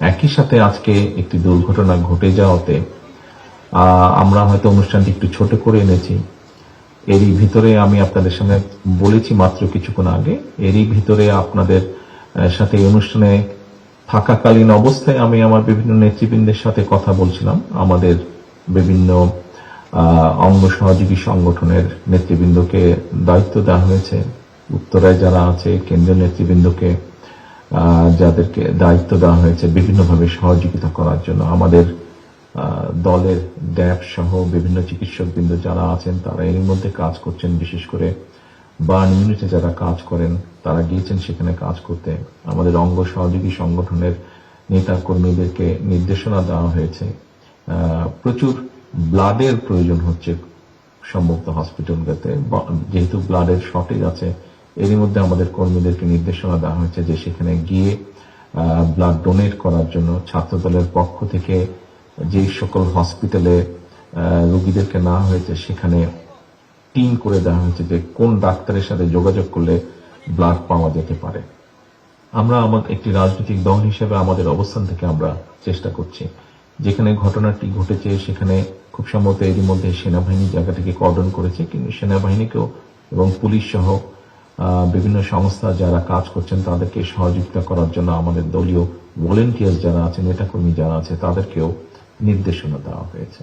একই সাথে আজকে একটি দুর্ঘটনা ঘটে যাওয়াতে আমরা হয়তো অনুষ্ঠানটি একটু ছোট করে এনেছি। এরই ভিতরে আমি আপনাদের সামনে বলেছি মাত্র কিছুক্ষণ আগে, এরই ভিতরে আপনাদের সাথে এই অনুষ্ঠানে থাকাকালীন অবস্থায় আমি আমার বিভিন্ন নেতৃবৃন্দের সাথে কথা বলছিলাম। আমাদের বিভিন্ন অঙ্গ সহযোগী সংগঠনের নেতৃবৃন্দকে দায়িত্ব দেওয়া হয়েছে। উত্তরায় যারা আছে, কেন্দ্রীয় নেতৃবৃন্দকে যাদেরকে দায়িত্ব দেওয়া হয়েছে বিভিন্নভাবে সহযোগিতা করার জন্য, আমাদের দলের ড্যাপ সহ বিভিন্ন চিকিৎসকবৃন্দ যারা আছেন, তারা এর মধ্যে কাজ করছেন, বিশেষ করে বার্ন ইউনিটে যারা কাজ করেন, তারা গিয়েছেন সেখানে কাজ করতে। আমাদের অঙ্গ সহযোগী সংগঠনের নেতা কর্মীদেরকে নির্দেশনা দেওয়া হয়েছে। প্রচুর ব্লাডের প্রয়োজন হচ্ছে সম্ভবত হসপিটালগুলোতে যেহেতু ব্লাডের শর্টেজ আছে এরই মধ্যে আমাদের কর্মীদেরকে নির্দেশনা দেওয়া হয়েছে যে সেখানে গিয়ে ব্লাড ডোনেট করার জন্য ছাত্রদলের পক্ষ থেকে যে সকল হসপিটালে রোগীদেরকে নেওয়া হয়েছে, সেখানে টিম করে দেওয়া হয়েছে যে কোন ডাক্তারের সাথে যোগাযোগ করলে ব্লাড পাওয়া যেতে পারে। আমরা আমাদের একটি রাজনৈতিক দল হিসেবে আমাদের অবস্থান থেকে আমরা চেষ্টা করছি। যেখানে ঘটনাটি ঘটেছে, সেখানে খুব সম্ভবত এরই মধ্যে সেনাবাহিনী জায়গাটিকে কর্ডন করেছে, কিন্তু সেনাবাহিনীকেও এবং পুলিশ সহ বিভিন্ন সংস্থা যারা কাজ করছেন, তাদেরকে সহযোগিতা করার জন্য আমাদের দলীয় ভলেন্টিয়ার যারা আছেন, নেতাকর্মী যারা আছে, তাদেরকেও নির্দেশনা দেওয়া হয়েছে।